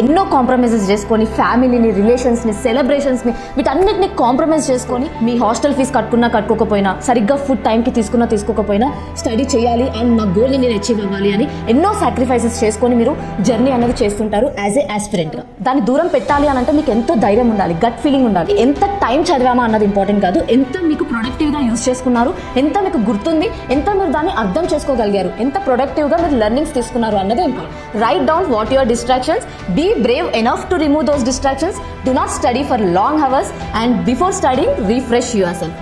ఎన్నో కాంప్రమైజెస్ చేసుకొని ఫ్యామిలీని రిలేషన్స్ని సెలబ్రేషన్స్ని వీటన్నిటిని కాంప్రమైజ్ చేసుకొని మీ హాస్టల్ ఫీజు కట్టుకున్నా కట్టుకోకపోయినా సరిగ్గా ఫుడ్ టైంకి తీసుకున్నా తీసుకోకపోయినా స్టడీ చేయాలి అండ్ నా గోల్ని నేను అచీవ్ అవ్వాలి అని ఎన్నో సాక్రిఫైసెస్ చేసుకొని మీరు జర్నీ అనేది చేస్తుంటారు యాజ్ ఏ ఆస్పిరెంట్గా దాన్ని దూరం పెట్టాలి అని అంటే మీకు ఎంతో ధైర్యం ఉండాలి గట్ ఫీలింగ్ ఉండాలి. ఎంత టైం చదివామా అన్నది ఇంపార్టెంట్ కాదు. ఎంత మీకు ప్రొడక్టివ్గా యూస్ చేసుకున్నారు ఎంత మీకు గుర్తుంది ఎంత మీరు దాన్ని అర్థం చేసుకోగలిగారు ఎంత ప్రొడక్టివ్గా మీరు లెర్నింగ్స్ తీసుకున్నారు అన్నది important write down what your distractions be brave enough to remove those distractions do not study for long hours and before study refresh your self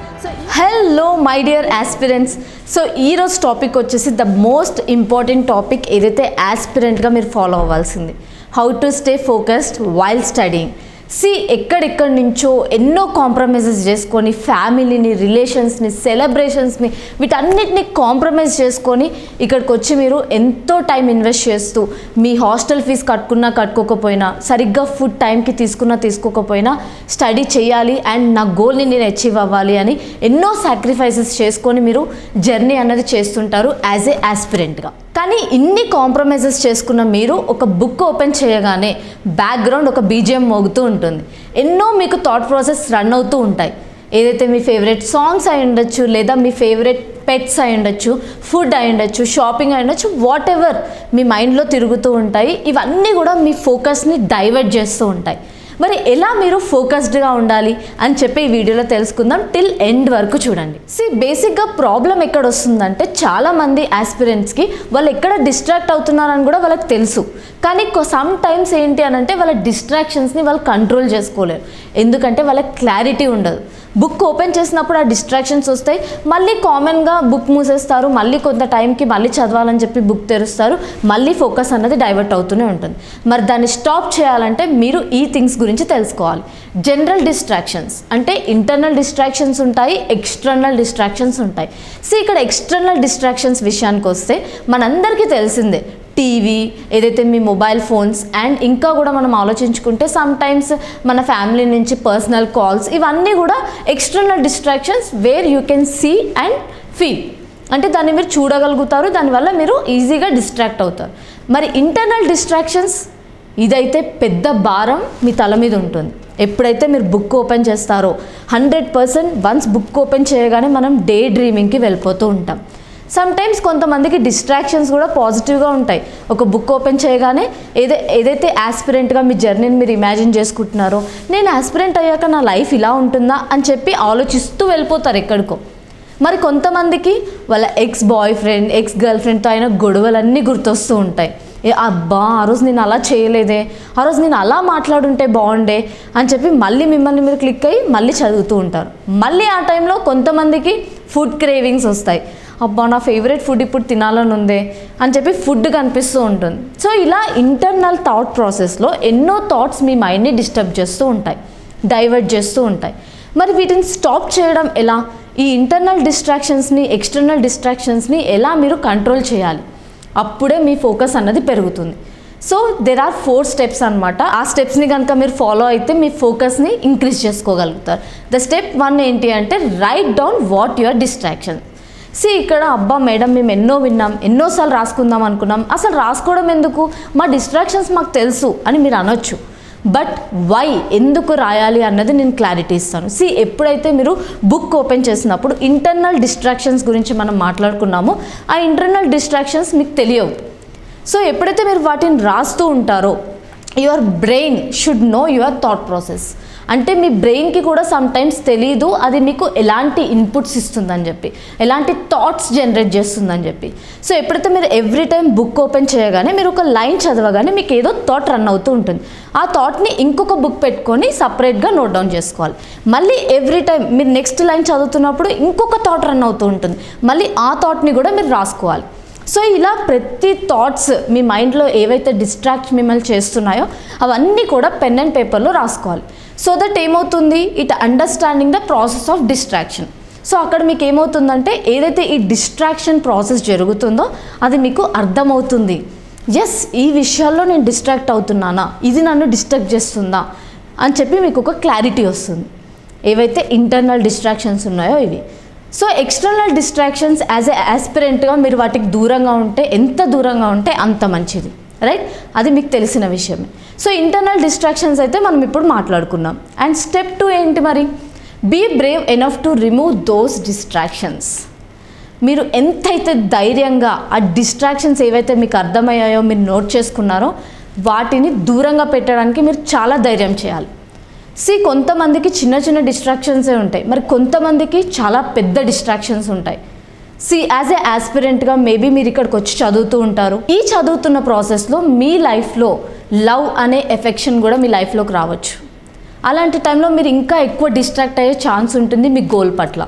hello my dear aspirants so ఈరోజు topic వచ్చేసి the most important topic ఏదైతే ఆస్పిరెంట్గా మీరు follow అవ్వాల్సింది. How to stay focused while studying see ఎక్కడెక్కడి నుంచో ఎన్నో compromises చేసుకొని ఫ్యామిలీని రిలేషన్స్ని సెలబ్రేషన్స్ని వీటన్నిటిని కాంప్రమైజ్ చేసుకొని ఇక్కడికి వచ్చి మీరు ఎంతో టైం ఇన్వెస్ట్ చేస్తూ మీ హాస్టల్ ఫీజు కట్టుకున్నా కట్టుకోకపోయినా సరిగ్గా ఫుడ్ టైంకి తీసుకున్నా తీసుకోకపోయినా స్టడీ చేయాలి అండ్ నా గోల్ని నేను అచీవ్ అవ్వాలి అని ఎన్నో సాక్రిఫైసెస్ చేసుకొని మీరు జర్నీ అన్నది చేస్తుంటారు యాజ్ ఏ యాస్పిరెంట్గా. కానీ ఇన్ని కాంప్రమైజెస్ చేసుకున్న మీరు ఒక బుక్ ఓపెన్ చేయగానే బ్యాక్గ్రౌండ్ ఒక బీజిఎం మోగుతూ ఉంటుంది. ఎన్నో మీకు థాట్ ప్రాసెస్ రన్ అవుతూ ఉంటాయి. ఏదైతే మీ ఫేవరెట్ సాంగ్స్ అయి ఉండొచ్చు లేదా మీ ఫేవరెట్ పెట్స్ అయి ఉండొచ్చు ఫుడ్ అయి ఉండొచ్చు షాపింగ్ అయి ఉండొచ్చు వాట్ ఎవర్ మీ మైండ్లో తిరుగుతూ ఉంటాయి. ఇవన్నీ కూడా మీ ఫోకస్ని డైవర్ట్ చేస్తూ ఉంటాయి. మరి ఎలా మీరు ఫోకస్డ్గా ఉండాలి అని చెప్పి ఈ వీడియోలో తెలుసుకుందాం. టిల్ ఎండ్ వరకు చూడండి. సి బేసిక్గా ప్రాబ్లం ఎక్కడ వస్తుందంటే చాలామంది ఆస్పిరెంట్స్కి వాళ్ళు ఎక్కడ డిస్ట్రాక్ట్ అవుతున్నారని కూడా వాళ్ళకి తెలుసు. కానీ సమ్ టైమ్స్ ఏంటి అని అంటే వాళ్ళ డిస్ట్రాక్షన్స్ని వాళ్ళు కంట్రోల్ చేసుకోలేరు. ఎందుకంటే వాళ్ళకి క్లారిటీ ఉండదు. బుక్ ఓపెన్ చేసినప్పుడు ఆ డిస్ట్రాక్షన్స్ వస్తాయి. మళ్ళీ కామన్గా బుక్ మూసేస్తారు. మళ్ళీ కొంత టైంకి మళ్ళీ చదవాలని చెప్పి బుక్ తెరుస్తారు. మళ్ళీ ఫోకస్ అన్నది డైవర్ట్ అవుతూనే ఉంటుంది. మరి దాన్ని స్టాప్ చేయాలంటే మీరు ఈ థింగ్స్ గురించి తెలుసుకోవాలి. జనరల్ డిస్ట్రాక్షన్స్ అంటే ఇంటర్నల్ డిస్ట్రాక్షన్స్ ఉంటాయి ఎక్స్టర్నల్ డిస్ట్రాక్షన్స్ ఉంటాయి. సో ఇక్కడ ఎక్స్టర్నల్ డిస్ట్రాక్షన్స్ విషయానికి వస్తే మనందరికీ తెలిసిందే టీవీ ఏదైతే మీ మొబైల్ ఫోన్స్ అండ్ ఇంకా కూడా మనం ఆలోచించుకుంటే సమ్ టైమ్స్ మన ఫ్యామిలీ నుంచి పర్సనల్ కాల్స్ ఇవన్నీ కూడా external distractions where you can see and feel అంటే దాన్ని మీరు చూడగలుగుతారు దానివల్ల మీరు ఈజీగా డిస్ట్రాక్ట్ అవుతారు. మరి ఇంటర్నల్ డిస్ట్రాక్షన్స్ ఇదైతే పెద్ద భారం మీ తల మీద ఉంటుంది. ఎప్పుడైతే మీరు బుక్ ఓపెన్ చేస్తారో hundred percent once book open చేయగానే మనం డే డ్రీమింగ్కి వెళ్ళిపోతూ ఉంటాం. సమ్ టైమ్స్ కొంతమందికి డిస్ట్రాక్షన్స్ కూడా పాజిటివ్గా ఉంటాయి. ఒక బుక్ ఓపెన్ చేయగానే ఏదే ఏదైతే యాస్పిరెంట్గా మీ జర్నీని మీరు ఇమాజిన్ చేసుకుంటున్నారో నేను యాస్పిరెంట్ అయ్యాక నా లైఫ్ ఇలా ఉంటుందా అని చెప్పి ఆలోచిస్తూ వెళ్ళిపోతారు ఎక్కడికో. మరి కొంతమందికి వాళ్ళ ఎక్స్ బాయ్ ఫ్రెండ్ ఎక్స్ గర్ల్ ఫ్రెండ్తో అయిన గొడవలన్నీ గుర్తొస్తూ ఉంటాయి. ఏ అబ్బా ఆ రోజు నేను అలా చేయలేదే ఆ రోజు నేను అలా మాట్లాడుంటే బాగుండే అని చెప్పి మళ్ళీ మిమ్మల్ని మీరు క్లిక్ అయ్యి మళ్ళీ చదువుతూ ఉంటారు. మళ్ళీ ఆ టైంలో కొంతమందికి ఫుడ్ క్రేవింగ్స్ వస్తాయి. అబ్బా నా ఫేవరెట్ ఫుడ్ ఇప్పుడు తినాలని ఉందే అని చెప్పి ఫుడ్ కనిపిస్తూ ఉంటుంది. సో ఇలా ఇంటర్నల్ థాట్ ప్రాసెస్లో ఎన్నో థాట్స్ మీ మైండ్ని డిస్టర్బ్ చేస్తూ ఉంటాయి డైవర్ట్ చేస్తూ ఉంటాయి. మరి వీటిని స్టాప్ చేయడం ఎలా? ఈ ఇంటర్నల్ డిస్ట్రాక్షన్స్ని ఎక్స్టర్నల్ డిస్ట్రాక్షన్స్ని ఎలా మీరు కంట్రోల్ చేయాలి? అప్పుడే మీ ఫోకస్ అన్నది పెరుగుతుంది. So there are four steps అనమాట ఆ స్టెప్స్ని కనుక మీరు ఫాలో అయితే మీ ఫోకస్ని ఇంక్రీజ్ చేసుకోగలుగుతారు. ద స్టెప్ వన్ ఏంటి అంటే write down what your distraction see ఇక్కడ అబ్బా మేడం మేము ఎన్నో విన్నాం ఎన్నోసార్లు రాసుకుందాం అనుకున్నాం. అసలు రాసుకోవడం ఎందుకు? మా డిస్ట్రాక్షన్స్ మాకు తెలుసు అని మీరు అనొచ్చు. బట్ వై ఎందుకు రాయాలి అన్నది నేను క్లారిటీ ఇస్తాను. సి ఎప్పుడైతే మీరు బుక్ ఓపెన్ చేసినప్పుడు ఇంటర్నల్ డిస్ట్రాక్షన్స్ గురించి మనం మాట్లాడుకున్నామో ఆ ఇంటర్నల్ డిస్ట్రాక్షన్స్ మీకు తెలియవు. సో ఎప్పుడైతే మీరు వాటిని రాస్తూ ఉంటారో your brain should know your thought process అంటే మీ బ్రెయిన్కి కూడా సమ్ టైమ్స్ తెలీదు అది మీకు ఎలాంటి ఇన్పుట్స్ ఇస్తుందని చెప్పి ఎలాంటి థాట్స్ జనరేట్ చేస్తుందని చెప్పి. సో ఎప్పుడైతే మీరు ఎవ్రీ టైం బుక్ ఓపెన్ చేయగానే మీరు ఒక లైన్ చదవగానే మీకు ఏదో థాట్ రన్ అవుతూ ఉంటుంది. ఆ థాట్ని ఇంకొక బుక్ పెట్టుకొని సపరేట్గా నోట్ డౌన్ చేసుకోవాలి. మళ్ళీ ఎవ్రీ టైం మీరు నెక్స్ట్ లైన్ చదువుతున్నప్పుడు ఇంకొక థాట్ రన్ అవుతూ ఉంటుంది. మళ్ళీ ఆ థాట్ని కూడా మీరు రాసుకోవాలి. సో ఇలా ప్రతి థాట్స్ మీ మైండ్లో ఏవైతే డిస్ట్రాక్ట్ మిమ్మల్ని చేస్తున్నాయో అవన్నీ కూడా పెన్ అండ్ పేపర్లో రాసుకోవాలి. సో దట్ ఏమవుతుంది? It understanding the process of distraction so అక్కడ మీకు ఏమవుతుందంటే ఏదైతే ఈ డిస్ట్రాక్షన్ ప్రాసెస్ జరుగుతుందో అది మీకు అర్థమవుతుంది. ఎస్ ఈ విషయాల్లో నేను డిస్ట్రాక్ట్ అవుతున్నానా? ఇది నన్ను డిస్టర్బ్ చేస్తుందా? అని చెప్పి మీకు ఒక క్లారిటీ వస్తుంది. ఏవైతే ఇంటర్నల్ డిస్ట్రాక్షన్స్ ఉన్నాయో ఇవి. So external distractions as a యాస్పిరెంట్గా మీరు వాటికి దూరంగా ఉంటే ఎంత దూరంగా ఉంటే అంత మంచిది. రైట్ అది మీకు తెలిసిన విషయమే. సో ఇంటర్నల్ డిస్ట్రాక్షన్స్ అయితే మనం ఇప్పుడు మాట్లాడుకున్నాం. అండ్ స్టెప్ టూ ఏంటి మరి? Be brave enough to remove those distractions మీరు ఎంతైతే ధైర్యంగా ఆ డిస్ట్రాక్షన్స్ ఏవైతే మీకు అర్థమయ్యాయో మీరు నోట్ చేసుకున్నారో వాటిని దూరంగా పెట్టడానికి మీరు చాలా ధైర్యం చేయాలి. సి కొంతమందికి చిన్న చిన్న డిస్ట్రాక్షన్సే ఉంటాయి. మరి కొంతమందికి చాలా పెద్ద డిస్ట్రాక్షన్స్ ఉంటాయి. సి యాజ్ ఏ ఆస్పిరెంట్గా మేబీ మీరు ఇక్కడికి వచ్చి చదువుతూ ఉంటారు. ఈ చదువుతున్న ప్రాసెస్లో మీ లైఫ్లో లవ్ అనే ఎఫెక్షన్ కూడా మీ లైఫ్లోకి రావచ్చు. అలాంటి టైంలో మీరు ఇంకా ఎక్కువ డిస్ట్రాక్ట్ అయ్యే ఛాన్స్ ఉంటుంది మీ గోల్ పట్ల.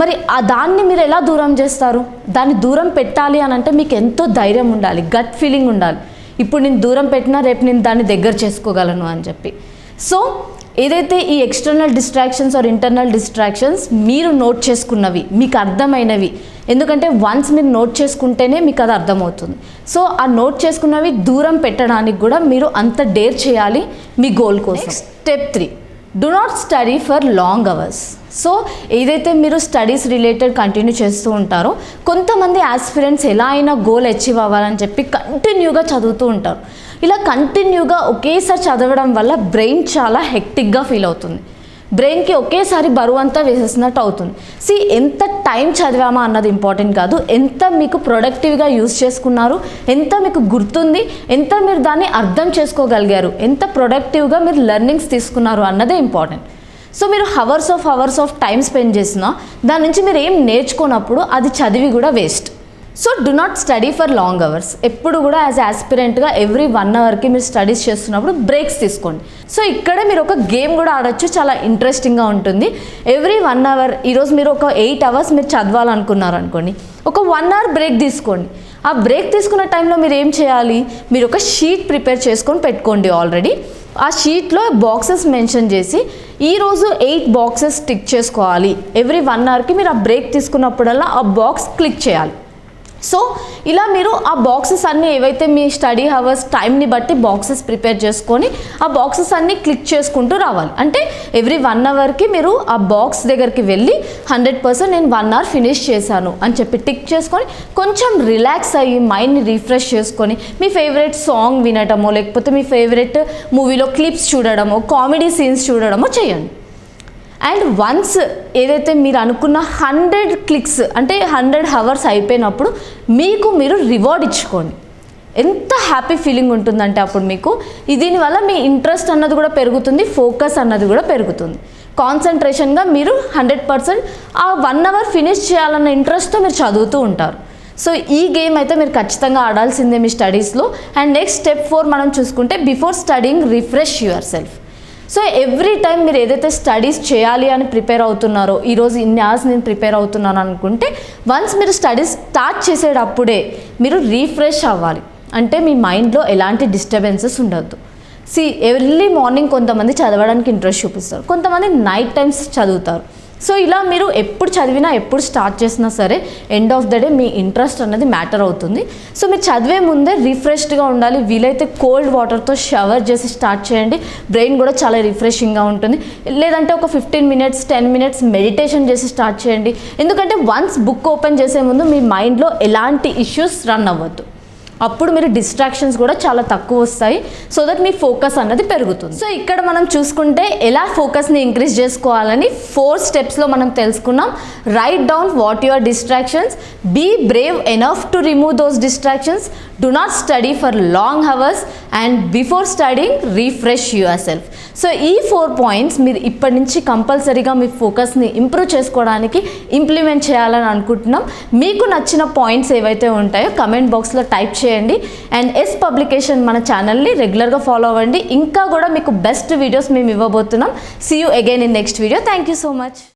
మరి ఆ దాన్ని మీరు ఎలా దూరం చేస్తారు? దాన్ని దూరం పెట్టాలి అని అంటే మీకు ఎంతో ధైర్యం ఉండాలి గట్ ఫీలింగ్ ఉండాలి. ఇప్పుడు నేను దూరం పెట్టినా రేపు నేను దాన్ని దగ్గర చేసుకోగలను అని చెప్పి. సో ఏదైతే ఈ external distractions or internal distractions మీరు నోట్ చేసుకున్నవి మీకు అర్థమైనవి ఎందుకంటే వన్స్ మీరు నోట్ చేసుకుంటేనే మీకు అది అర్థమవుతుంది. సో ఆ నోట్ చేసుకున్నవి దూరం పెట్టడానికి కూడా మీరు అంత డేర్ చేయాలి మీ గోల్ కోసం. Step three do not study for long hours so ఏదైతే మీరు స్టడీస్ రిలేటెడ్ కంటిన్యూ చేస్తూ ఉంటారో కొంతమంది ఆస్పిరెంట్స్ ఎలా అయినా గోల్ అచీవ్ అవ్వాలని చెప్పి కంటిన్యూగా చదువుతూ ఉంటారు. ఇలా కంటిన్యూగా ఒకేసారి చదవడం వల్ల బ్రెయిన్ చాలా హెక్టిక్గా ఫీల్ అవుతుంది. బ్రెయిన్కి ఒకేసారి బరువు అంతా వేసేసినట్టు అవుతుంది. సి ఎంత టైం చదివామా అన్నది ఇంపార్టెంట్ కాదు. ఎంత మీకు ప్రొడక్టివ్గా యూజ్ చేసుకున్నారు ఎంత మీకు గుర్తుంది ఎంత మీరు దాన్ని అర్థం చేసుకోగలిగారు ఎంత ప్రొడక్టివ్గా మీరు లెర్నింగ్స్ తీసుకున్నారు అన్నదే ఇంపార్టెంట్ సో మీరు hours of hours of time spend చేసినా దాని నుంచి మీరు ఏం నేర్చుకున్నప్పుడు అది చదివి కూడా waste so do not study for long hours. ఎప్పుడు కూడా యాజ్ యాస్పిరెంట్గా ఎవ్రీ వన్ అవర్కి మీరు స్టడీస్ చేస్తున్నప్పుడు బ్రేక్స్ తీసుకోండి. సో ఇక్కడే మీరు ఒక గేమ్ కూడా ఆడొచ్చు చాలా ఇంట్రెస్టింగ్గా ఉంటుంది. ఎవ్రీ వన్ అవర్ ఈరోజు మీరు ఒక ఎయిట్ అవర్స్ మీరు చదవాలనుకున్నారు అనుకోండి ఒక వన్ అవర్ బ్రేక్ తీసుకోండి. ఆ బ్రేక్ తీసుకున్న టైంలో మీరు ఏం చేయాలి? మీరు ఒక షీట్ ప్రిపేర్ చేసుకొని పెట్టుకోండి ఆల్రెడీ. ఆ షీట్లో బాక్సెస్ మెన్షన్ చేసి ఈరోజు ఎయిట్ బాక్సెస్ టిక్ చేసుకోవాలి. ఎవ్రీ వన్ అవర్కి మీరు ఆ బ్రేక్ తీసుకున్నప్పుడల్లా ఆ బాక్స్ క్లిక్ చేయాలి. సో ఇలా మీరు ఆ బాక్సెస్ అన్నీ ఏవైతే మీ స్టడీ అవర్స్ టైంని బట్టి బాక్సెస్ ప్రిపేర్ చేసుకొని ఆ బాక్సెస్ అన్నీ క్లిక్ చేసుకుంటూ రావాలి. అంటే ఎవ్రీ వన్ అవర్కి మీరు ఆ బాక్స్ దగ్గరికి వెళ్ళి హండ్రెడ్ పర్సెంట్ నేను వన్ అవర్ ఫినిష్ చేశాను అని చెప్పి టిక్ చేసుకొని కొంచెం రిలాక్స్ అయ్యి మైండ్ని రిఫ్రెష్ చేసుకొని మీ ఫేవరెట్ సాంగ్ వినటమో లేకపోతే మీ ఫేవరెట్ మూవీలో క్లిప్స్ చూడడమో కామెడీ సీన్స్ చూడడమో చేయండి. అండ్ వన్స్ ఏదైతే మీరు అనుకున్న హండ్రెడ్ క్లిక్స్ అంటే హండ్రెడ్ హవర్స్ అయిపోయినప్పుడు మీకు మీరు రివార్డ్ ఇచ్చుకోండి. ఎంత హ్యాపీ ఫీలింగ్ ఉంటుందంటే అప్పుడు మీకు. దీనివల్ల మీ ఇంట్రెస్ట్ అన్నది కూడా పెరుగుతుంది ఫోకస్ అన్నది కూడా పెరుగుతుంది. కాన్సన్ట్రేషన్గా మీరు హండ్రెడ్ పర్సెంట్ ఆ వన్ అవర్ ఫినిష్ చేయాలన్న ఇంట్రెస్ట్తో మీరు చదువుతూ ఉంటారు. సో ఈ గేమ్ అయితే మీరు ఖచ్చితంగా ఆడాల్సిందే మీ స్టడీస్లో అండ్ నెక్స్ట్ స్టెప్ ఫోర్ మనం చూసుకుంటే before studying refresh your self so every time మీరు ఏదైతే స్టడీస్ చేయాలి అని ప్రిపేర్ అవుతున్నారో ఈరోజు ఇన్ని అవర్స్ నేను ప్రిపేర్ అవుతున్నాను అనుకుంటే వన్స్ మీరు స్టడీస్ స్టార్ట్ చేసేటప్పుడే మీరు రీఫ్రెష్ అవ్వాలి. అంటే మీ మైండ్లో ఎలాంటి డిస్టర్బెన్సెస్ ఉండొద్దు. సి ఎర్లీ మార్నింగ్ కొంతమంది చదవడానికి ఇంట్రెస్ట్ చూపిస్తారు. కొంతమంది నైట్ టైమ్స్ చదువుతారు. సో ఇలా మీరు ఎప్పుడు చదివినా ఎప్పుడు స్టార్ట్ చేసినా సరే ఎండ్ ఆఫ్ ద డే మీ ఇంట్రెస్ట్ అనేది మ్యాటర్ అవుతుంది. సో మీరు చదివే ముందే రిఫ్రెష్డ్గా ఉండాలి. వీలైతే కోల్డ్ వాటర్తో షవర్ చేసి స్టార్ట్ చేయండి. బ్రెయిన్ కూడా చాలా రిఫ్రెషింగ్గా ఉంటుంది. లేదంటే ఒక fifteen minutes ten minutes meditation చేసి స్టార్ట్ చేయండి. ఎందుకంటే వన్స్ బుక్ ఓపెన్ చేసే ముందు మీ మైండ్లో ఎలాంటి ఇష్యూస్ రన్ అవ్వద్దు. అప్పుడు మీరు డిస్ట్రాక్షన్స్ కూడా చాలా తక్కువ వస్తాయి. సో దట్ మీ ఫోకస్ అన్నది పెరుగుతుంది. సో ఇక్కడ మనం చూసుకుంటే ఎలా ఫోకస్ని ఇంక్రీజ్ చేసుకోవాలని ఫోర్ స్టెప్స్లో మనం తెలుసుకున్నాం. Write down what your distractions be brave enough to remove those distractions do not study for long hours and before study refresh your self so ఈ ఫోర్ పాయింట్స్ మీరు ఇప్పటి నుంచి కంపల్సరీగా మీ ఫోకస్ని ఇంప్రూవ్ చేసుకోవడానికి ఇంప్లిమెంట్ చేయాలని అనుకుంటున్నాం. మీకు నచ్చిన పాయింట్స్ ఏవైతే ఉంటాయో కమెంట్ బాక్స్లో టైప్ చేయండి. అండ్ ఎస్ పబ్లికేషన్ మన ఛానల్ని రెగ్యులర్గా ఫాలో అవ్వండి. ఇంకా కూడా మీకు బెస్ట్ వీడియోస్ మేము ఇవ్వబోతున్నాం. See you again in next video thank you so much